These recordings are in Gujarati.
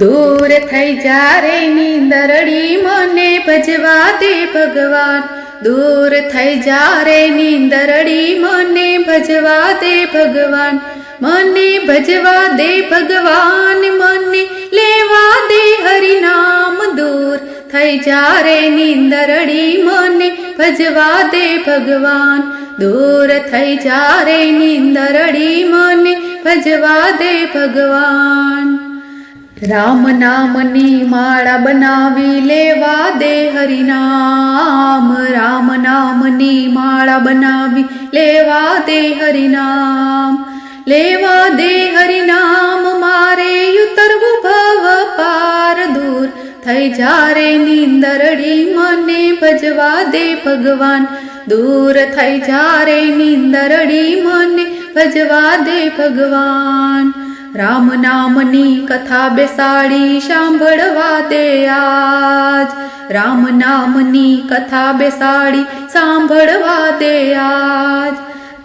દૂર થઈ જા રે નીંદરડી મને ભજવા દે ભગવાન. દૂર થઈ જા રે નીંદરડી મને ભજવા દે ભગવાન. મને ભજવા દે ભગવાન, મને લેવા દે હરિનામ. દૂર થઈ જા રે નીંદરડી મને ભજવા દે ભગવાન. દૂર થઈ જા રે નીંદરડી મને ભજવા દે ભગવાન. રામ નામની માળા બનાવી લેવા દે હરિનામ. રામ નામની માળા બનાવી લેવા દે હરિનામ. લેવા દે હરિનામ, મારે ઉતરવું ભવ પાર દૂર. થઈ જારે નીંદરડી, મને ભજવા દે ભગવાન. દૂર થઈ જારે નીંદરડી, મને ભજવા દે ભગવાન. રામ નામની કથા બેસાડી સાંભળવા દે આજ. રામ નામની કથા બેસાડી સાંભળવા દે આજ.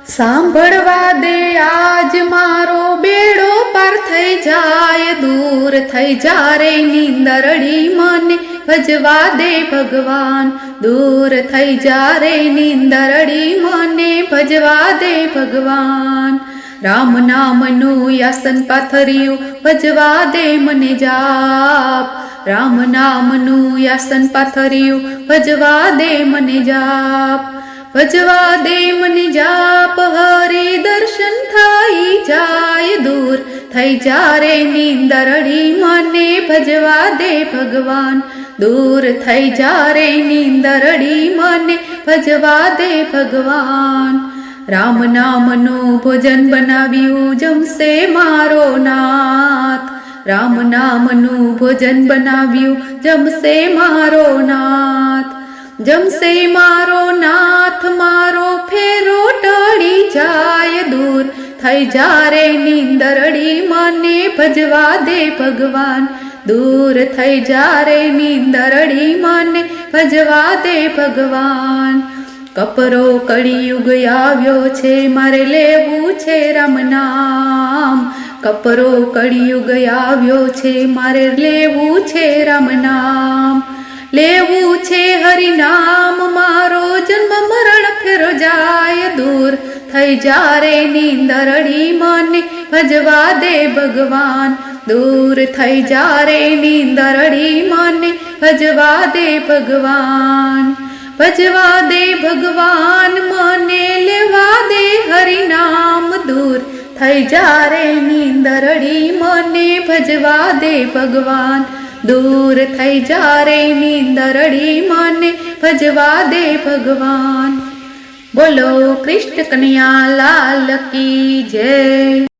સાંભળવા દે આજ મારો બેડો પાર થઈ જાય, દૂર થઈ જા રે નીંદરડી મને ભજવા દે ભગવાન. દૂર થઈ જા રે નીંદરડી મને ભજવા દે ભગવાન. રામ નામનું યાસન પાથર્યું, ભજવા દે મને જાપ. રામ નામનું યાસન પાથર્યું, ભજવા દે મને જાપ. ભજવા દે મને જાપ, હરે દર્શન થઈ જાય દૂર. થઈ જારે નીંદરડી મને ભજવા દે ભગવાન. દૂર થઈ જારે નીંદરડી મને ભજવા દે ભગવાન. રામ નામનું ભોજન બનાવ્યું જમશે મારો નાથ. રામ નામનું ભોજન બનાવ્યું જમશે મારો નાથ. જમશે મારો નાથ, મારો ફેરો ટળી જાય દૂર. થઈ જારે નીંદરડી મને ભજવા દે ભગવાન. દૂર થઈ જારે નીંદરડી મને ભજવા દે ભગવાન. કપરો કળિયુગ આવ્યો છે, મારે લેવું છે રામ નામ. કપરો કળિયુગ આવ્યો છે, મારે લેવું છે રામ નામ. લેવું છે હરિનામ મારો જન્મ મરણ ફેરો જાય દૂર. થઈ જા રે નીંદરડી મને ભજવા દે ભગવાન. દૂર થઈ જા રે નીંદરડી મને ભજવા દે ભગવાન. ભજવા દે ભગવાન, મને લેવા દે હરિનામ દૂર. થઈ જા રે નીંદરડી, મને ભજવા દે ભગવાન દૂર. થઈ જા રે નીંદરડી, મને ભજવા દે ભગવાન. બોલો કૃષ્ણ કન્યા, લાલ કી જય.